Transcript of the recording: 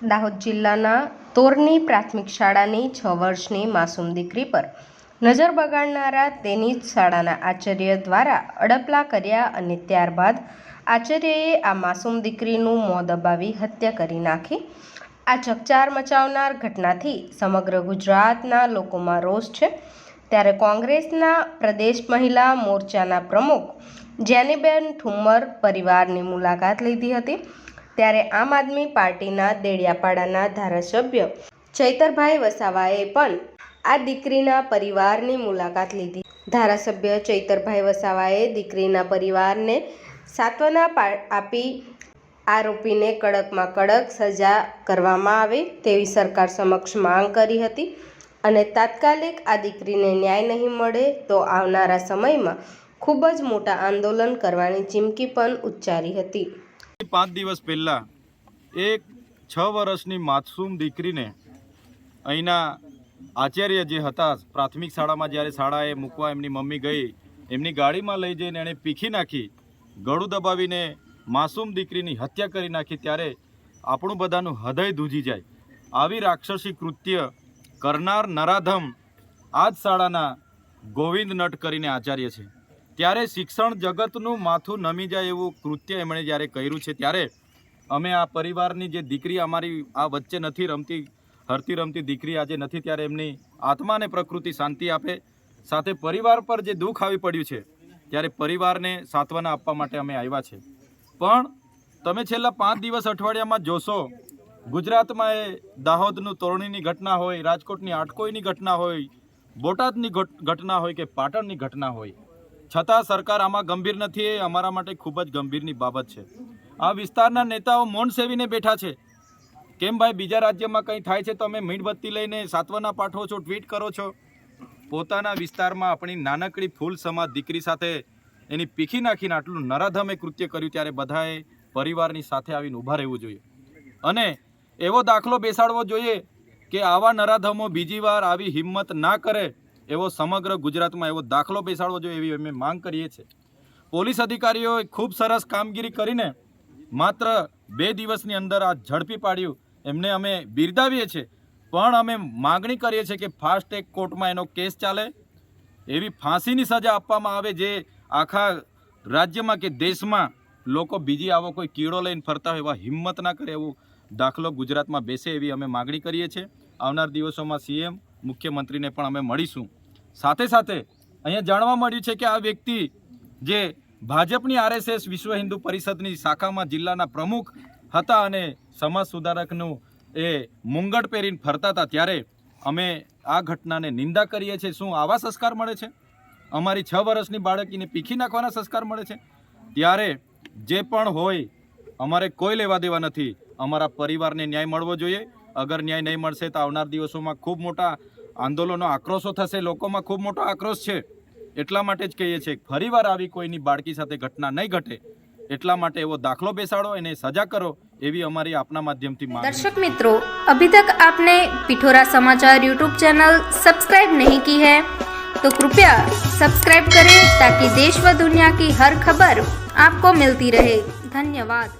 દાહોદ જિલ્લાના તોરની પ્રાથમિક શાળાની છ વર્ષની માસૂમ દીકરી પર નજર બગાડનારા તેની જ શાળાના આચાર્ય દ્વારા અડપલા કર્યા અને ત્યારબાદ આચાર્યએ આ માસૂમ દીકરીનું મોં દબાવી હત્યા કરી નાખી. આ ચકચાર મચાવનાર ઘટનાથી સમગ્ર ગુજરાતના લોકોમાં રોષ છે. ત્યારે કોંગ્રેસના પ્રદેશ મહિલા મોરચાના પ્રમુખ જેનીબેન ઠુમ્મર પરિવારની મુલાકાત લીધી હતી. ત્યારે આમ આદમી પાર્ટીના દેડિયાપાડાના ધારાસભ્ય ચૈતરભાઈ વસાવાએ પણ આ દીકરીના પરિવારની મુલાકાત લીધી. ધારાસભ્ય ચૈતરભાઈ વસાવાએ દીકરીના પરિવારને સાંત્વના આપી આરોપીને કડકમાં કડક સજા કરવામાં આવે તેવી સરકાર સમક્ષ માંગ કરી હતી અને તાત્કાલિક આ દીકરીને ન્યાય નહીં મળે તો આવનારા સમયમાં ખૂબ જ મોટા આંદોલન કરવાની ચીમકી પણ ઉચ્ચારી હતી. પાંચ દિવસ પહેલાં એક છ વર્ષની માસૂમ દીકરીને અહીંના આચાર્ય જે હતા, પ્રાથમિક શાળામાં જ્યારે શાળાએ મૂકવા એમની મમ્મી ગઈ, એમની ગાડીમાં લઈ જઈને એણે પીખી નાખી, ગળું દબાવીને માસૂમ દીકરીની હત્યા કરી નાખી ત્યારે આપણું બધાનું હૃદય ધૂજી જાય. આવી રાક્ષસી કૃત્ય કરનાર નરાધમ આ જ શાળાના ગોવિંદ નટ કરીને આચાર્ય છે. ત્યારે શિક્ષણ જગતનું માથું નમી જાય એવું કૃત્ય એમણે જ્યારે કર્યું છે, ત્યારે અમે આ પરિવારની જે દીકરી અમારી આ વચ્ચે નથી રમતી, હરતી રમતી દીકરી આજે નથી, ત્યારે એમની આત્માને પ્રકૃતિ શાંતિ આપે, સાથે પરિવાર પર જે દુઃખ આવી પડ્યું છે, ત્યારે પરિવારને સાંત્વના આપવા માટે અમે આવ્યા છે. પણ તમે છેલ્લા પાંચ દિવસ અઠવાડિયામાં જોશો, ગુજરાતમાં એ દાહોદનું તોરણીની ઘટના હોય, રાજકોટની આટકોઈની ઘટના હોય, બોટાદની ઘટના હોય કે પાટણની ઘટના હોય છતાં સરકાર આમાં ગંભીર નથી, એ અમારા માટે ખૂબ જ ગંભીરની બાબત છે. આ વિસ્તારના નેતાઓ મૌન સેવીને બેઠા છે. કેમ ભાઈ, બીજા રાજ્યમાં કંઈ થાય છે તો અમે મીણબત્તી લઈને સાત્વના પાઠવો છો, ટ્વીટ કરો છો? પોતાના વિસ્તારમાં આપણી નાનકડી ફૂલ સમાજ દીકરી સાથે એની પીખી નાખીને આટલું નરાધમે કૃત્ય કર્યું ત્યારે બધાએ પરિવારની સાથે આવીને ઊભા રહેવું જોઈએ. અને એવો દાખલો બેસાડવો જોઈએ કે આવા નરાધમો બીજી વાર આવી હિંમત ના કરે એવો સમગ્ર ગુજરાતમાં એવો દાખલો બેસાડવો જોઈએ એવી અમે માંગ કરીએ છીએ. પોલીસ અધિકારીઓએ ખૂબ સરસ કામગીરી કરીને માત્ર બે દિવસની અંદર આ ઝડપી પાડ્યું. એમને અમે બિરદાવીએ છીએ. પણ અમે માગણી કરીએ છીએ કે ફાસ્ટ ટ્રેક કોર્ટમાં એનો કેસ ચાલે. એવી ફાંસીની સજા આપવામાં આવે જે આખા રાજ્યમાં કે દેશમાં લોકો બીજી આવો કોઈ કીડો લઈને ફરતા હોય એવા હિંમત ના કરે એવું દાખલો ગુજરાતમાં બેસે એવી અમે માગણી કરીએ છીએ. આવનાર દિવસોમાં સીએમ, મુખ્યમંત્રીને પણ અમે મળીશું. સાથે સાથે અહીંયા જાણવા મળ્યું છે કે આ વ્યક્તિ જે ભાજપની આરએસએસ વિશ્વ હિન્દુ પરિષદની શાખામાં જિલ્લાના પ્રમુખ હતા અને સમાજ સુધારકનું એ મુંગટ પહેરીને ફરતા હતા, ત્યારે અમે આ ઘટનાને નિંદા કરીએ છીએ. શું આવા સંસ્કાર મળે છે? અમારી છ વર્ષની બાળકીને પીખી નાખવાના સંસ્કાર મળે છે? ત્યારે જે પણ હોય, અમારે કોઈ લેવા દેવા નથી. અમારા પરિવારને ન્યાય મળવો જોઈએ. અગર ન્યાય નહીં મળશે તો આવનાર દિવસોમાં ખૂબ મોટા આંદોલનો આક્રોશો થશે લોકોમાં ખૂબ મોટો આક્રોશ છે એટલા માટે જ કહીએ છીએ ફરીવાર આવી કોઈની બાળકી સાથે ઘટના નહીં ઘટે એટલા માટે એવો દાખલો બેસાડો એને સજા કરો એવી અમારી આપના માધ્યમથી માંગ છે. दर्शक मित्रों अभी तक आपने पिठोरा समाचार यूट्यूब चैनल सब्सक्राइब नहीं की है तो कृपया सब्सक्राइब करें ताकि देश व दुनिया की हर खबर आपको मिलती रहे धन्यवाद